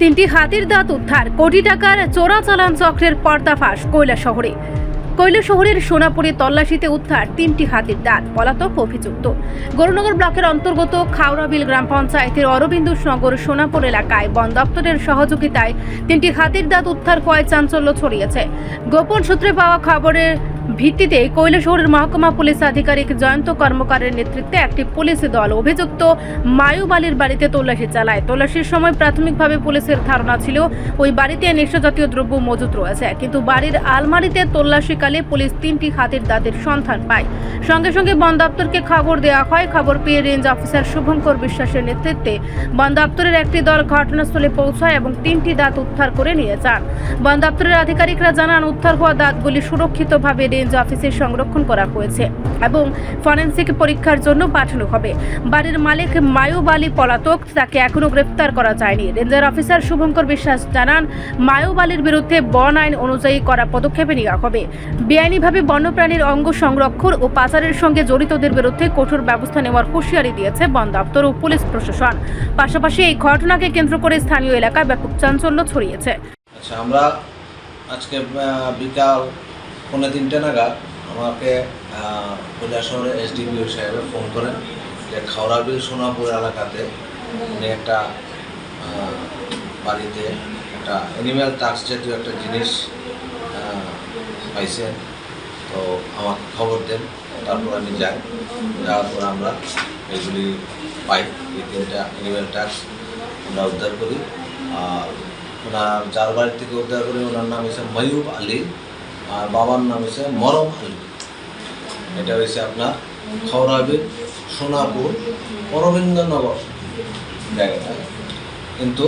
তিনটি হাতির দাঁত উদ্ধার, কোটি টাকার চোরাচালান চক্রের পর্দাফাঁস কৈলা শহরে। কৈলা শহরের সোনাপুরে তল্লাশিতে উদ্ধার তিনটি হাতির দাঁত, পলাতক অভিযুক্ত। গরুনগর ব্লকের অন্তর্গত খাওড়াবিল গ্রাম পঞ্চায়েতের অরবিন্দুসনগর সোনাপুর এলাকায় বন দপ্তরের সহযোগিতায় তিনটি হাতির দাঁত উদ্ধার কয় চাঞ্চল্য ছড়িয়েছে। গোপন সূত্রে পাওয়া খবরের ভিত্তিতে কৈলাসহরের মহকুমা পুলিশ আধিকারিক জয়ন্ত কর্মকারের নেতৃত্বে একটি পুলিশ দল অভিযুক্ত মায়ুব আলীর বাড়িতে তল্লাশি চালায়। তল্লাশির সময় প্রাথমিকভাবে পুলিশের ধারণা ছিল, ওই বাড়িতে নেশাজাতীয় দ্রব্য মজুত রয়েছে, কিন্তু বাড়ির আলমারিতে তল্লাশিকালে পুলিশ তিনটি হাতের দাঁতের সন্ধান পায়। সঙ্গে সঙ্গে বন দপ্তরকে খবর দেওয়া হয়, খবর পেয়ে রেঞ্জ অফিসার শুভঙ্কর বিশ্বাসের নেতৃত্বে বন দপ্তরের একটি দল ঘটনাস্থলে পৌঁছায় এবং তিনটি দাঁত উদ্ধার করে নিয়ে যান। বন দপ্তরের আধিকারিকরা জানান, উদ্ধার হওয়া দাঁতগুলি সুরক্ষিতভাবে রেঞ্জ অফিসে সংরক্ষণ করা হয়েছে এবং ফরেন্সিক পরীক্ষার জন্য পাঠানো হবে। বাড়ির মালিক মায়ুব আলী পলাতক তাকে এখনও গ্রেপ্তার করা যায়নি। রেঞ্জার অফিসার শুভঙ্কর বিশ্বাস জানান, মায়ুব আলীর বিরুদ্ধে বন আইন অনুযায়ী করা পদক্ষেপে নেওয়া হবে। বেআইনিভাবে বন্যপ্রাণীর অঙ্গ সংরক্ষণ ও পাচারের সঙ্গে জড়িতদের বিরুদ্ধে কঠোর ব্যবস্থা নেওয়ার হুঁশিয়ারি দিয়েছে বন দপ্তর ও পুলিশ প্রশাসন। পাশাপাশি এই ঘটনাকে কেন্দ্র করে স্থানীয় এলাকায় ব্যাপক চাঞ্চল্য ছড়িয়েছে। আচ্ছা আমরা আজকে বিকাল পৌনে তিনটে নাগাদ আমাকে কৈলা শহরে এসডিপিও সাহেবে ফোন করেন যে খাওড়াবিল সোনাপুর এলাকাতে উনি একটা বাড়িতে একটা অ্যানিম্যাল টাক্স জাতীয় একটা জিনিস পাইছেন। তো আমাকে খবর দেন, তারপর আমি যাই। যাওয়ার পর আমরা এগুলি পাই, এই তিনটা অ্যানিম্যাল টাক্স আমরা উদ্ধার করি। আর ওনার, যার বাড়ি থেকে উদ্ধার করি, ওনার নাম হচ্ছে ময়ূব আলী। আর বাবার নাম হচ্ছে মরম এটা হয়েছে আপনার খৌরাবির সোনাপুর অরবিন্দনগর। জায়গাটা। কিন্তু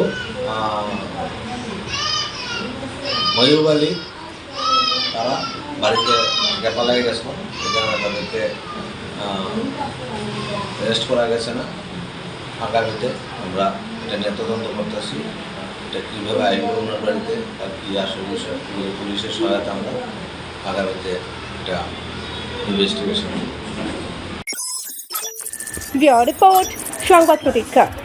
ময়ূব আলী, তারা বাড়িতে গ্যাপা লাগে গেছিল এখানে তাদেরকে রেস্ট করা গেছে না। আগামীতে আমরা এটা নিয়ে তদন্ত করতেছি। এটা কীভাবে আইব ওনার বাড়িতে আর কী আসলে বিষয় পুলিশ- পুলিশের সহায়তা আমরা আগামীতে এটা ইনভেস্টিগেশন রিপোর্ট, সংবাদ প্রতীক্ষা।